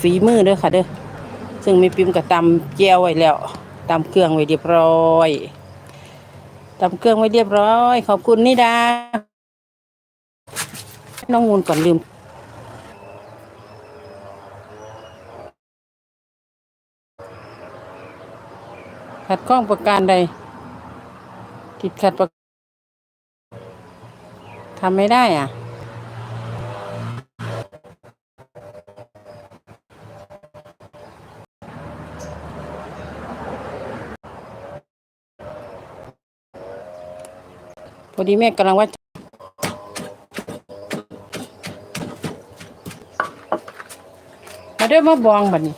ฝีมือเด้อค่ะเด้อซึ่งม่ปิมก็ตำแจวไว้แล้วตำเครื่องไว้เรียบร้อยตำเครื่องไว้เรียบร้อย ขอบคุณนิดา น้องงูนก่อนลืมขัดข้องประการใดติดขัดประทำไม่ได้อะ อดีแม่กำลังว่ามาเด้อมาบองบัดนี้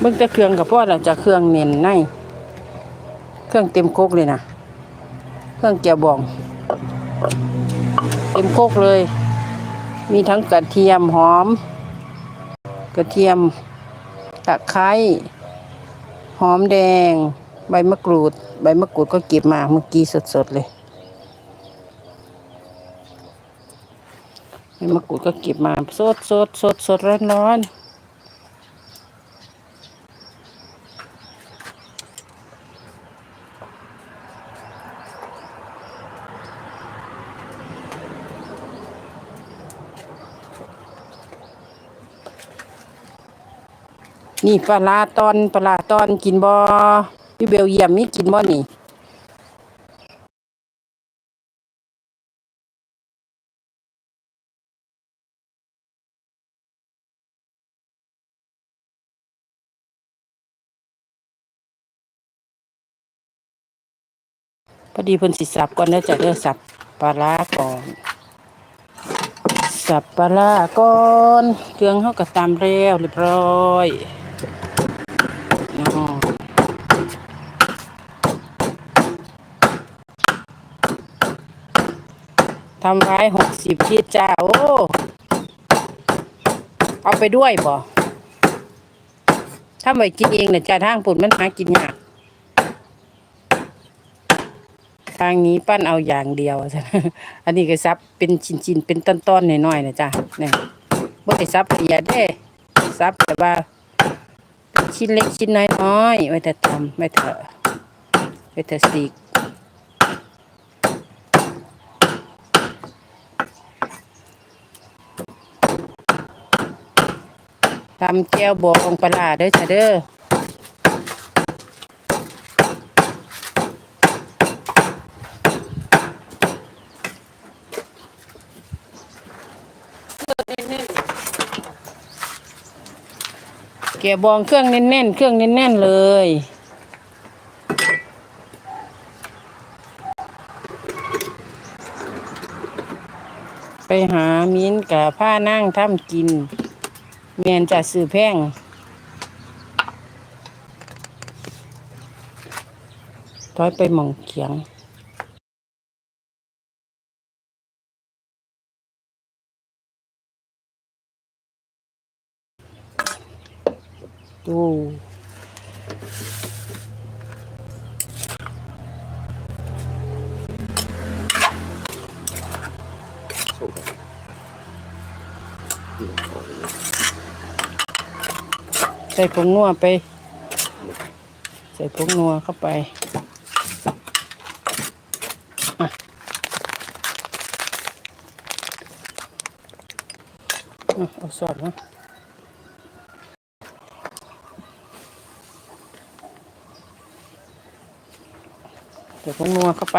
เบิ่งแต่เครื่องกับพ่อเราจะเครื่องเน้นใน เครื่องเต็มโคกเลยนะ เครื่องเจียวบอง เต็มโคกเลย มีทั้งกระเทียมหอม กระเทียมตะไคร้หอมแดง ใบมะกรูด ใบมะกรูดก็เก็บมาเมื่อกี้สดๆเลยใบมะกรูดก็เก็บมาสดสดสดสดร้อนร้อนๆ นี่ปลาร้าตอนปลาร้าตอนกินบ่พี่เบลเยี่ยมมีกินบ่นี่พอดีเพิ่นสิสับก่อนแล้วจะเด้อสับปลาร้าก่อน สับปลาร้าก่อนเครื่องเฮาก็ตามแล้วเรียบร้อยอ๋อ ทำไว้หกสิบที่จ้า โอ้ เอาไปด้วยบ่ถ้าไม่กินเองเนี่ยจ้าทางปุ่นมันหากินยากทางนี้ปั้นเอาอย่างเดียว อันนี้ก็ซับเป็นชิ้นๆ เป็นต้นๆหน้อยๆนะจ๊ะเนี่ยบ่ได้ซับเอียดเด้ซับแต่ว่า ชิ้นเล็กชิ้นน้อยๆไว้แต่ทำไว้แต่ไว้แต่สีก ทำแก้วบองปลาร้าเด้อจ้ะเด้อแกะบองเครื่องแน่นๆ เครื่องแน่นๆ เลย ไปหามิ้นกับผ้านั่งทำกิน เมียนจะซื้อแพงถอยไปมองเขียงดูใส่ผงนัวไป ใส่ผงนัวเข้าไปอะอะเอาสอดนะใส่ผงนัวเข้าไป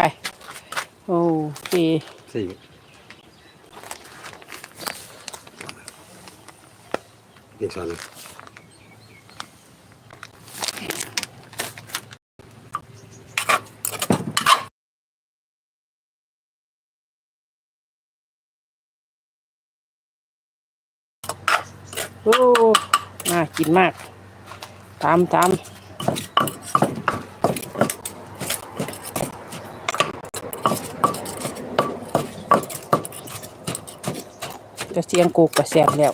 โอเคสี่หนึ่งช้อน โอ้น่ากินมาก ตามตามกระเสียงกูกระแสบแล้ว